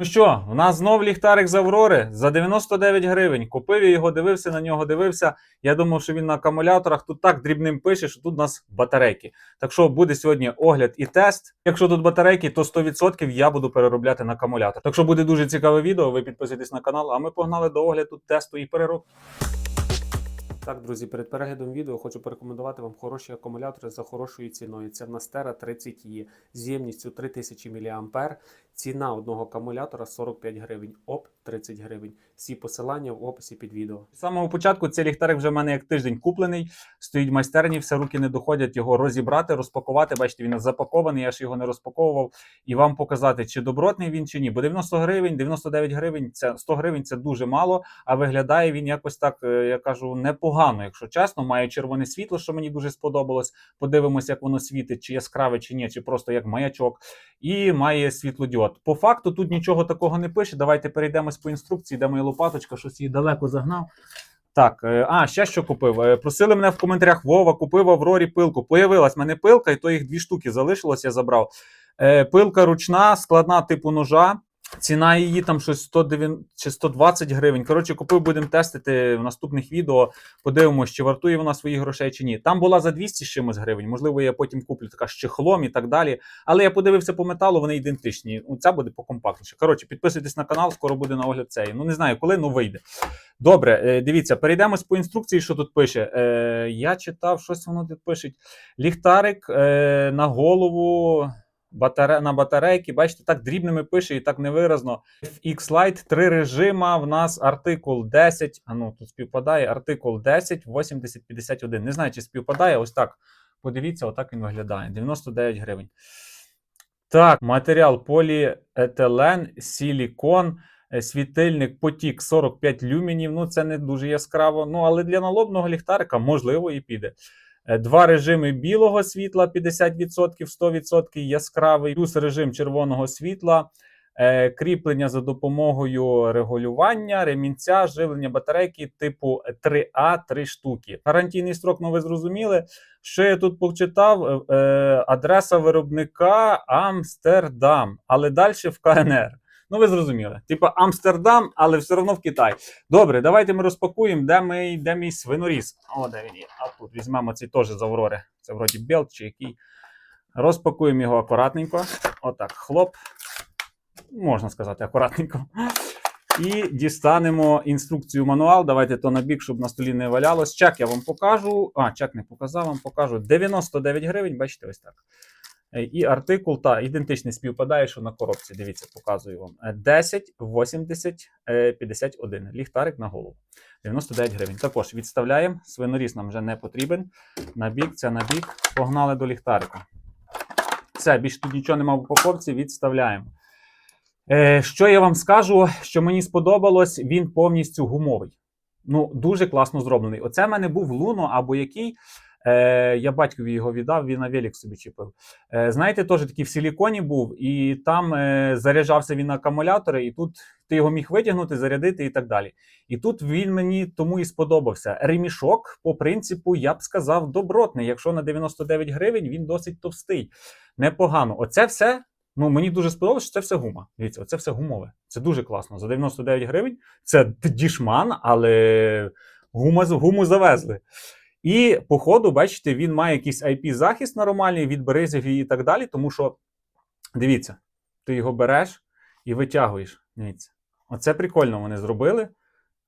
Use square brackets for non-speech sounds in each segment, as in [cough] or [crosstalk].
Ну що, у нас знов ліхтарик з Аврори за 99 гривень. Купив я його, дивився на нього, дивився. Я думав, що він на акумуляторах. Тут так дрібним пише, що тут у нас батарейки. Так що буде сьогодні огляд і тест. Якщо тут батарейки, то 100% я буду переробляти на акумулятор. Так що буде дуже цікаве відео. Ви підписуйтесь на канал, а ми погнали до огляду, тесту і переробки. Так, друзі, перед переглядом відео хочу порекомендувати вам хороші акумулятори за хорошою ціною. Це в нас Terra 30 e з ємністю 3000 мА. Ціна одного акумулятора 45 гривень, ОП 30 гривень. Всі посилання в описі під відео. З самого початку цей ліхтарик вже в мене як тиждень куплений. Стоїть в майстерні, все руки не доходять його розібрати, розпакувати. Бачите, він запакований, я ж його не розпаковував. І вам показати, чи добротний він, чи ні. Бо 90 гривень, 99 гривень, це 100 гривень це дуже мало. А виглядає він якось так, е, я кажу, непогано, якщо чесно. Має червоне світло, що мені дуже сподобалось. Подивимось, як воно світить, чи яскраве, чи ні, чи просто як маячок. І має світлодіод. По факту тут нічого такого не пише. Давайте перейдемось по інструкції, де моя лопаточка, щось її далеко загнав. Так, е, а ще що купив. Е, Просили мене в коментарях: Вова, купив Аврорі пилку. Появилась в мене пилка, і то їх дві штуки залишилось, я забрав. Е, Пилка ручна, складна типу ножа. Ціна її там щось 109 чи 120 гривень. Коротше, купив, будемо тестити в наступних відео. Подивимось, чи вартує вона своїх грошей чи ні. Там була за 200 з чимось гривень. Можливо, я потім куплю така з чехлом і так далі. Але я подивився по металу, вони ідентичні. Ну, Ця буде покомпактніше. Коротше, підписуйтесь на канал, скоро буде на огляд цієї. Ну не знаю, коли, ну вийде. Добре, е, дивіться, перейдемось по інструкції, що тут пише. Е, Я читав, щось воно тут пише. Ліхтарик е, на голову. Батаре... На батарейки, бачите, так дрібними пише і так невиразно. FX Lite, три режима. В нас артикул 10. А ну тут співпадає артикул 10, 80, 51. Не знаю, чи співпадає. Ось так. Подивіться, отак він виглядає. 99 гривень. Так, матеріал поліетилен, силікон, е, світильник потік 45 люмінів. Ну, це не дуже яскраво. Ну, але для налобного ліхтарика можливо і піде. Е, Два режими білого світла 50%, 100% яскравий, плюс режим червоного світла, е, кріплення за допомогою регулювання, ремінця, живлення батарейки типу 3А 3 штуки. Гарантійний строк, ну ви зрозуміли. Що я тут почитав? Е, адреса виробника Амстердам, але далі в КНР. Ну, ви зрозуміли. Типа Амстердам, але все одно в Китай. Добре, давайте ми розпакуємо, де, ми, де мій свиноріз. О, де він є. А тут візьмемо цей теж з Аврори. Це вроді белт чи який. Розпакуємо його акуратненько. Отак, хлоп. Можна сказати, акуратненько. І дістанемо інструкцію мануал. Давайте то на бік, щоб на столі не валялось. Чек я вам покажу. А, чек не показав, вам покажу. 99 гривень, бачите, ось так. Е, І артикул, та ідентичний співпадає, що на коробці. Дивіться, показую вам. Е, 10, 80, е, 51. Ліхтарик на голову. 99 гривень. Також відставляємо. Свиноріз нам вже не потрібен. На бік, це на бік. Погнали до ліхтарика. Все, більше тут нічого немає в упаковці, відставляємо. Е, що я вам скажу, що мені сподобалось, він повністю гумовий. Ну, дуже класно зроблений. Оце в мене був Луно або який. Е, я батькові його віддав, він на велик собі чіпив. Е, знаєте, теж такий в силіконі був, і там е, заряджався він акумулятори, і тут ти його міг витягнути, зарядити і так далі. І тут він мені тому і сподобався. Ремішок, по принципу, я б сказав, добротний. Якщо на 99 гривень він досить товстий. Непогано. Оце все. Ну, мені дуже сподобалося, що це все гума. Дивіться, оце все гумове. Це дуже класно. За 99 гривень це дішман, але гума, гуму завезли. І, по ходу, бачите, він має якийсь IP-захист нормальний від березів і так далі. Тому що, дивіться, ти його береш і витягуєш. Дивіться. Оце прикольно вони зробили.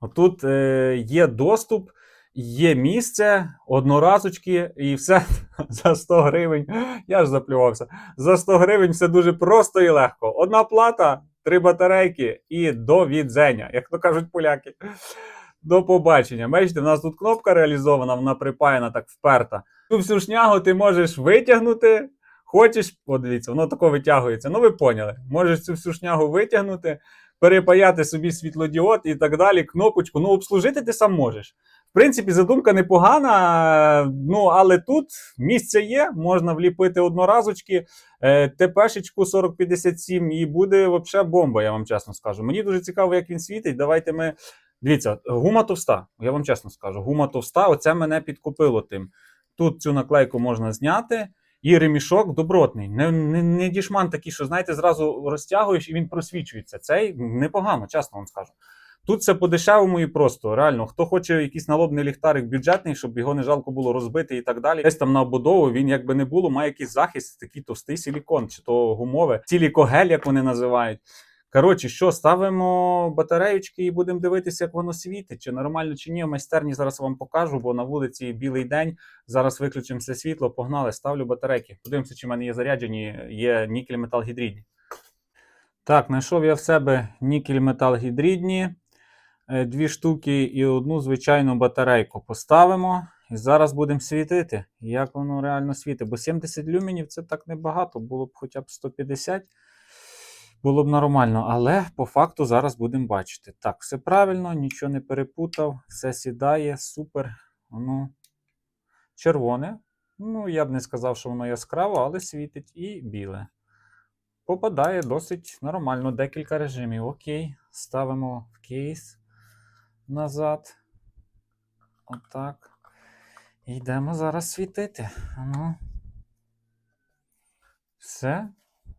Отут е, є доступ, є місце, одноразочки, і все [laughs] за 100 гривень. [gasps] Я ж заплювався. За 100 гривень все дуже просто і легко. Одна плата, три батарейки і до відзення, як то кажуть поляки. До побачення. Бачите, в нас тут кнопка реалізована, вона припаяна так вперта. Цю всю шнягу ти можеш витягнути. Хочеш, подивіться, воно тако витягується. Ну, ви поняли. Можеш цю всю шнягу витягнути, перепаяти собі світлодіод і так далі, кнопочку. Ну, обслужити ти сам можеш. В принципі, задумка непогана, ну але тут місце є, можна вліпити одноразочки, е, ТПшечку 4057 і буде взагалі бомба, я вам чесно скажу. Мені дуже цікаво, як він світить. Давайте ми. Дивіться, гума товста, я вам чесно скажу, гума товста, оце мене підкупило тим. Тут цю наклейку можна зняти, І ремішок добротний. Не, не, не дішман такий, що знаєте, зразу розтягуєш і він просвічується. Цей непогано, чесно вам скажу. Тут все по-дешевому і просто. Реально, хто хоче якийсь налобний ліхтарик бюджетний, щоб його не жалко було розбити і так далі. Десь там на обудову він якби не було, має якийсь захист, такий товстий силікон, чи то гумове, силікогель, як вони називають. Коротше, що ставимо батареючки і будемо дивитися, як воно світить, чи нормально, чи ні. В майстерні зараз вам покажу, бо на вулиці білий день. Зараз виключимо все світло, погнали, ставлю батарейки. Подивимося, чи в мене є заряджені, є нікель метал гідридні. Так, знайшов я в себе нікель метал гідридні, е, дві штуки і одну звичайну батарейку поставимо. І зараз будемо світити, як воно реально світить. Бо 70 люменів це так небагато, було б хоча б 150 було б нормально, але по факту зараз будемо бачити. Так, все правильно, нічого не перепутав, все сідає, супер. Воно червоне. Ну, я б не сказав, що воно яскраве, але світить і біле. Попадає досить нормально, декілька режимів. Окей, ставимо в кейс назад. Отак. І йдемо зараз світити. Ну. Все.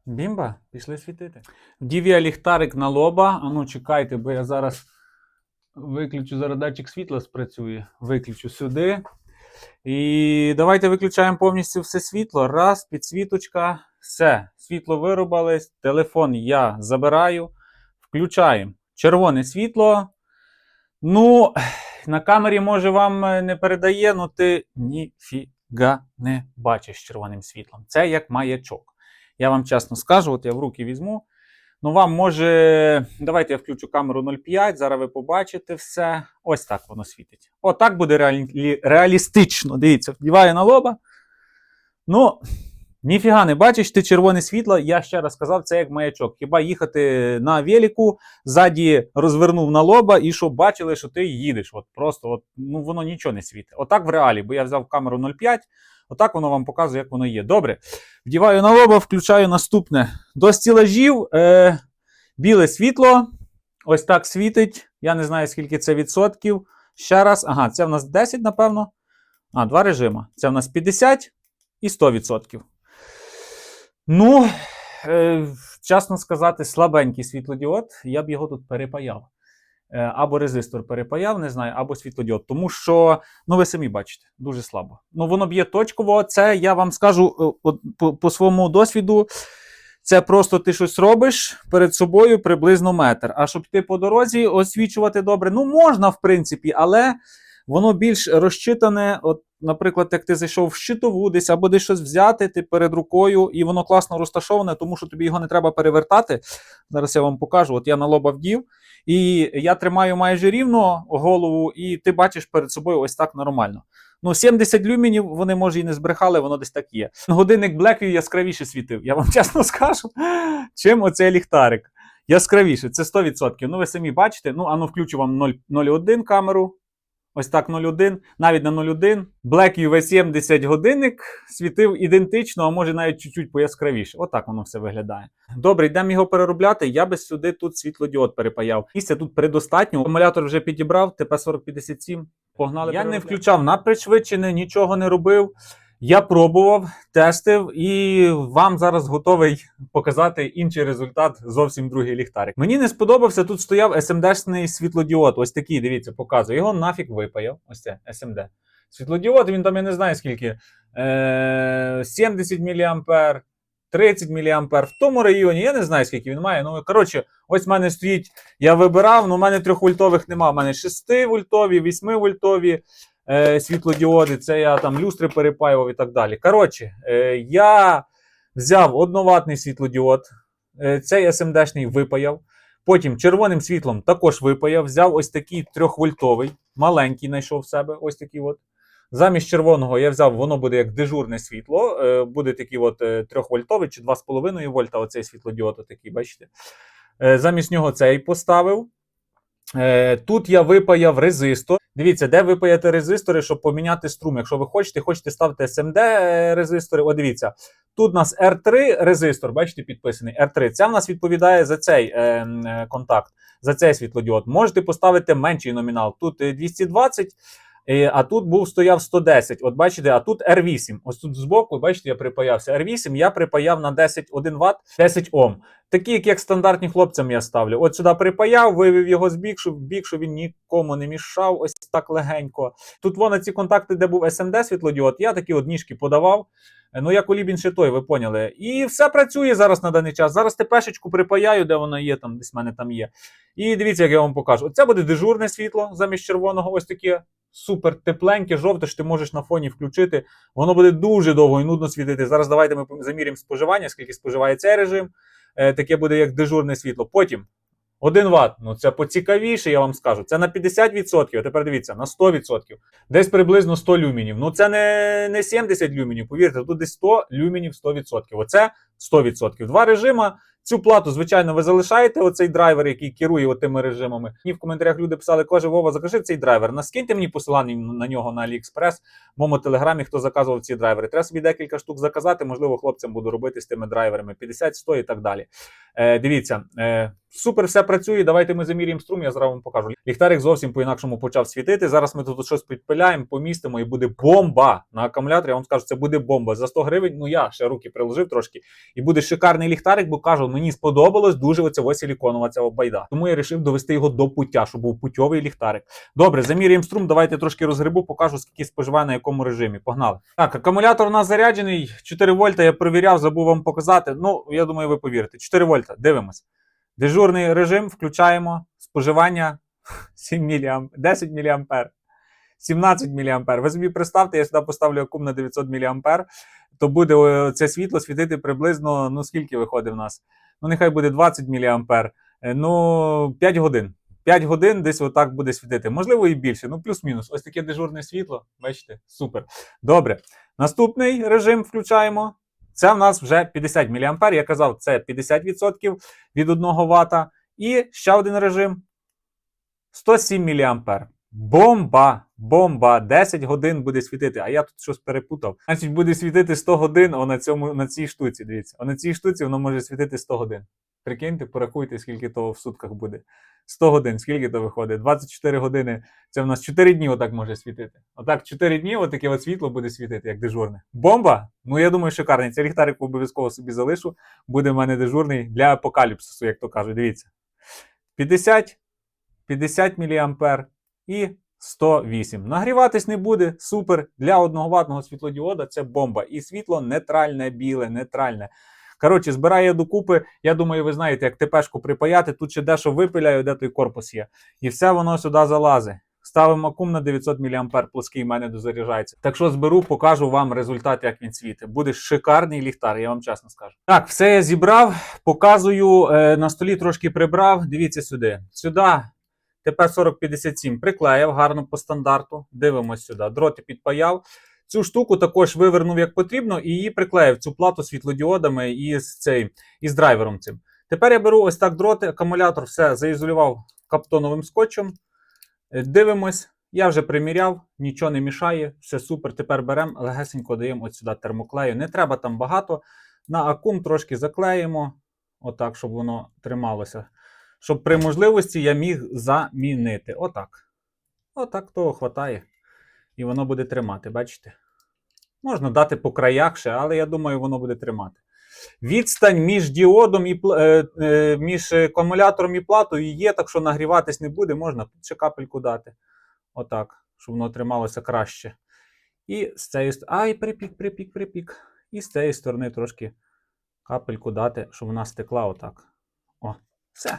Бімба, пішли світити. Вдів ліхтарик на лоба. А ну чекайте, бо я зараз виключу, зараз датчик світла спрацює. Виключу сюди. І давайте виключаємо повністю все світло. Раз, підсвіточка. Все. Світло вирубались. Телефон я забираю. Включаємо. Червоне світло. Ну, на камері, може, вам не передає, але ти ніфіга не бачиш червоним світлом. Це як маячок. Я вам чесно скажу, от я в руки візьму. Ну, вам може. Давайте я включу камеру 0,5, зараз ви побачите все. Ось так воно світить. Отак буде реалі... реалістично. Дивіться, вдіваю на лоба. Ну, ніфіга не бачиш, ти червоне світло. Я ще раз сказав, це як маячок. Хіба їхати на велику, ззаді розвернув на лоба і щоб бачили, що ти їдеш. От Просто от, ну, воно нічого не світить. Отак в реалі, бо я взяв камеру 0,5. Отак воно вам показує, як воно є. Добре. Вдіваю на лоба, включаю наступне. До стілажів е, біле світло. Ось так світить. Я не знаю, скільки це відсотків. Ще раз. Ага, це в нас 10, напевно. А, два режима. Це в нас 50 і 100%. Ну, е, чесно сказати, слабенький світлодіод. Я б його тут перепаяв. Е, або резистор перепаяв, не знаю, або світлодіод. Тому що, ну ви самі бачите, дуже слабо. Ну, воно б'є точково. Це я вам скажу е, по, по своєму досвіду. Це просто ти щось робиш перед собою приблизно метр. А щоб ти по дорозі освічувати добре, ну можна, в принципі, але воно більш розчитане. От, наприклад, як ти зайшов в щитову десь або десь щось взяти, ти перед рукою, і воно класно розташоване, тому що тобі його не треба перевертати. Зараз я вам покажу. От я на лоба вдів. І я тримаю майже рівно голову, і ти бачиш перед собою ось так нормально. Ну, 70 люмінів вони може і не збрехали, воно десь так є. Годинник Blackview яскравіше світив, я вам [laughs] чесно скажу, чим оцей ліхтарик. Яскравіше, це 100%. Ну, ви самі бачите. Ну, ану, включу вам 0,1 камеру. Ось так 0,1, навіть на 0,1. Black UV70 годинник світив ідентично, а може навіть чуть-чуть пояскравіше. Отак воно все виглядає. Добре, йдемо його переробляти. Я би сюди тут світлодіод перепаяв. Місця тут предостатньо. Акумулятор вже підібрав, ТП-4057. Погнали. Я не включав на пришвидшене, нічого не робив. Я пробував, тестив, і вам зараз готовий показати інший результат, зовсім другий ліхтарик. Мені не сподобався, тут стояв SMD-шний світлодіод. Ось такий, дивіться, показую. Його нафіг випаяв. Ось це SMD. Світлодіод, він там, я не знаю скільки. Е, 70 мА, 30 мА. В тому районі, я не знаю, скільки він має. Ну, коротше, ось в мене стоїть. Я вибирав, ну, в мене 3 вольтових немає. У мене 6 вольтові, 8 вольтові е, світлодіоди, це я там люстри перепаював і так далі. Коротше, е, я взяв одноватний світлодіод, е, цей SMD-шний випаяв. Потім червоним світлом також випаяв, взяв ось такий 3-вольтовий, маленький знайшов в себе. ось такий от. Замість червоного я взяв, воно буде як дежурне світло. е, Буде такий от 3-вольтовий чи 2,5 вольта, оцей світлодіод, отакий, бачите. Е, Замість нього цей поставив. Е, Тут я випаяв резистор. Дивіться, де ви паєте резистори, щоб поміняти струм. Якщо ви хочете, хочете ставити SMD резистори. О, дивіться, тут у нас R3 резистор, бачите, підписаний R3. Це в нас відповідає за цей е, е, контакт, за цей світлодіод. Можете поставити менший номінал. Тут е, 220. Е, А тут був стояв 110. От бачите, а тут R8. Ось тут збоку, бачите, я припаявся. R8 я припаяв на 10 1 Вт 10 Ом. Такі, як, стандартні хлопцям я ставлю. От сюди припаяв, вивів його з бік, щоб, бік, щоб він нікому не мішав, ось так легенько. Тут вона ці контакти, де був SMD світлодіод, я такі от ніжки подавав. Е, Ну, як у Лібін ще той, ви поняли. І все працює зараз на даний час. Зараз ТПшечку припаяю, де вона є, там десь в мене там є. І дивіться, як я вам покажу. Оце буде дежурне світло замість червоного. Ось таке супер тепленьке, жовте, що ти можеш на фоні включити. Воно буде дуже довго і нудно світити. Зараз давайте ми заміряємо споживання, скільки споживає цей режим. Е, таке буде як дежурне світло. Потім 1 Вт. Ну це поцікавіше, я вам скажу. Це на 50%, а тепер дивіться, на 100%. Десь приблизно 100 люмінів. Ну це не, не 70 люмінів, повірте, тут десь 100 люмінів 100%. Оце 100%. Два режима. Цю плату, звичайно, ви залишаєте оцей драйвер, який керує тими режимами. Мені в коментарях люди писали, каже, Вова, закажи цей драйвер. Наскиньте мені посилання на нього на AliExpress, в моєму телеграмі, хто заказував ці драйвери. Треба собі декілька штук заказати, можливо, хлопцям буду робити з тими драйверами 50, 100 і так далі. Е, дивіться, е, супер все працює. Давайте ми заміряємо струм, я зараз вам покажу. Ліхтарик зовсім по-інакшому почав світити. Зараз ми тут щось підпиляємо, помістимо і буде бомба на акумуляторі. Я вам скажу, це буде бомба. За 100 гривень, ну я ще руки приложив трошки. І буде шикарний ліхтарик, бо кажу, мені сподобалось дуже оця ось силіконова ця байда. Тому я вирішив довести його до пуття, щоб був путьовий ліхтарик. Добре, заміряємо струм. Давайте трошки розгребу, покажу, скільки споживає на якому режимі. Погнали. Так, акумулятор у нас заряджений. 4 вольта я перевіряв, забув вам показати. Ну, я думаю, ви повірите. 4 вольта. Дивимось. Дежурний режим включаємо. Споживання 7 мА, 10 мА. 17 мА. Ви собі представте, я сюди поставлю акум на 900 мА, то буде е, це світло світити приблизно, ну скільки виходить в нас? Ну, нехай буде 20 мА. Е, Ну, 5 годин. 5 годин десь отак буде світити. Можливо, і більше. Ну, плюс-мінус. Ось таке дежурне світло. Бачите? Супер. Добре. Наступний режим включаємо. Це в нас вже 50 мА. Я казав, це 50% від 1 Вт. І ще один режим 107 мА. Бомба! Бомба! 10 годин буде світити. А я тут щось перепутав. Значить, буде світити 100 годин о, на, цьому, на цій штуці. Дивіться, О, на цій штуці воно може світити 100 годин. Прикиньте, порахуйте, скільки того в сутках буде. 100 годин, скільки то виходить? 24 години. Це в нас 4 дні отак може світити. Отак 4 дні отаке от світло буде світити, як дежурне. Бомба! Ну я думаю, шикарний. Цей ліхтарик обов'язково собі залишу. Буде в мене дежурний для апокаліпсису, як то кажуть. Дивіться. 50, 50 мА і 108. Нагріватись не буде. Супер. Для одноговатного світлодіода це бомба. І світло нейтральне, біле, нейтральне. Коротше, збирає докупи. Я думаю, ви знаєте, як ТПшку припаяти. Тут ще дещо випиляю, де той корпус є. І все воно сюди залазить. Ставимо акум на 900 мА, плоский в мене дозаряджається. Так що зберу, покажу вам результат, як він світить. Буде шикарний ліхтар, я вам чесно скажу. Так, все я зібрав, показую. Е, на столі трошки прибрав. Дивіться сюди. Сюди тепер 4057 приклеїв гарно по стандарту. Дивимось сюди. Дроти підпаяв. Цю штуку також вивернув як потрібно і її приклеїв цю плату світлодіодами із цей, із драйвером цим. Тепер я беру ось так дроти, акумулятор все заізолював каптоновим скотчем. Е, Дивимось, я вже приміряв, нічого не мішає, все супер. Тепер беремо, легесенько даємо от сюди термоклею. Не треба там багато. На акум трошки заклеїмо, отак, щоб воно трималося. Щоб при можливості я міг замінити. Отак. Отак того хватає. І воно буде тримати, бачите? Можна дати по краях ще, але я думаю, воно буде тримати. Відстань між діодом і е, е, між акумулятором і платою є, так що нагріватись не буде, можна ще капельку дати. Отак, щоб воно трималося краще. І з цієї сторони. Ай, припік, припік, припік. І з цієї сторони трошки капельку дати, щоб вона стекла отак. О, все.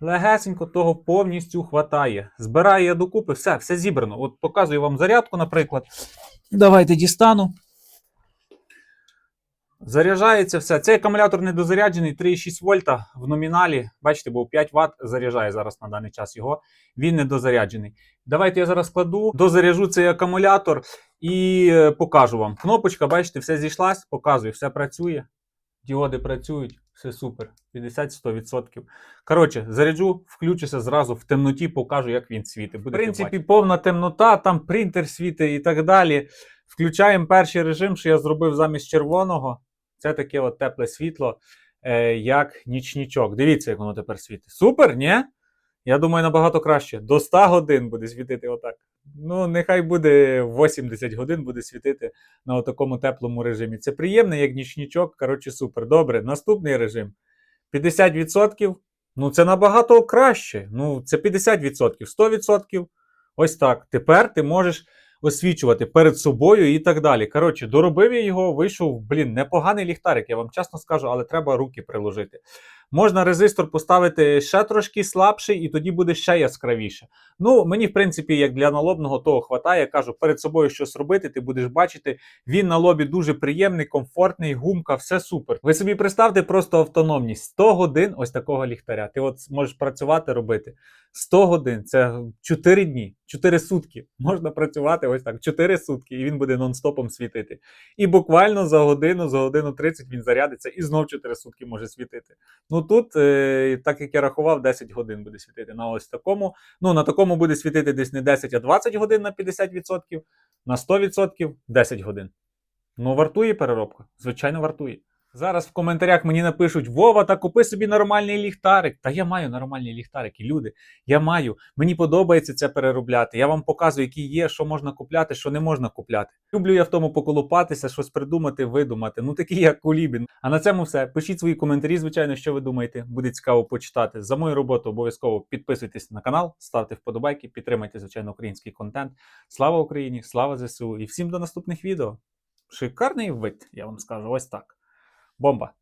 Легесенько того повністю хватає. Збираю я докупи, все, все зібрано. От показую вам зарядку, наприклад. Давайте дістану. Заряджається все. Цей акумулятор недозаряджений 3,6 вольта в номіналі. Бачите, бо 5 Вт заряджає зараз на даний час його. Він недозаряджений. Давайте я зараз кладу, дозаряжу цей акумулятор і е, покажу вам. Кнопочка, бачите, все зійшлась, показую, все працює. Діоди працюють, все супер. 50-100%. Коротше, заряджу, включуся зразу в темноті, покажу, як він світить. Будете в принципі, повна темнота, там принтер світить і так далі. Включаємо перший режим, що я зробив замість червоного. Це таке от тепле світло, е, як нічнічок. Дивіться, як воно тепер світить. Супер, ні? Я думаю, набагато краще. До 100 годин буде світити отак. Ну, нехай буде 80 годин буде світити на такому теплому режимі. Це приємно, як нічнічок. Коротше, супер. Добре, наступний режим. 50%. Ну, це набагато краще. Ну, це 50%, 100%. Ось так. Тепер ти можеш освічувати перед собою і так далі. Коротше, доробив я його, вийшов, блін, непоганий ліхтарик, я вам чесно скажу, але треба руки приложити. Можна резистор поставити ще трошки слабший, і тоді буде ще яскравіше. Ну, мені, в принципі, як для налобного, того хватає. Я кажу, перед собою щось робити, ти будеш бачити. Він на лобі дуже приємний, комфортний, гумка, все супер. Ви собі представте просто автономність. 100 годин ось такого ліхтаря. Ти от можеш працювати, робити. 100 годин це 4 дні, 4 сутки. Можна працювати ось так, 4 сутки, і він буде нон-стопом світити. І буквально за годину, за годину 30 він зарядиться і знов 4 сутки може світити. Ну тут, е, так як я рахував, 10 годин буде світити на ось такому. Ну, на такому буде світити десь не 10, а 20 годин на 50%, на 100% 10 годин. Ну, вартує переробка. Звичайно, вартує. Зараз в коментарях мені напишуть: Вова, та купи собі нормальний ліхтарик. Та я маю нормальні ліхтарики, люди. Я маю. Мені подобається це переробляти. Я вам показую, які є, що можна купляти, що не можна купляти. Люблю я в тому поколупатися, щось придумати, видумати. Ну такі як Кулібін. А на цьому все. Пишіть свої коментарі, звичайно, що ви думаєте. Буде цікаво почитати. За мою роботу обов'язково підписуйтесь на канал, ставте вподобайки, підтримайте, звичайно, український контент. Слава Україні! Слава ЗСУ! І всім до наступних відео. Шикарний вид, я вам скажу, ось так. Бомба!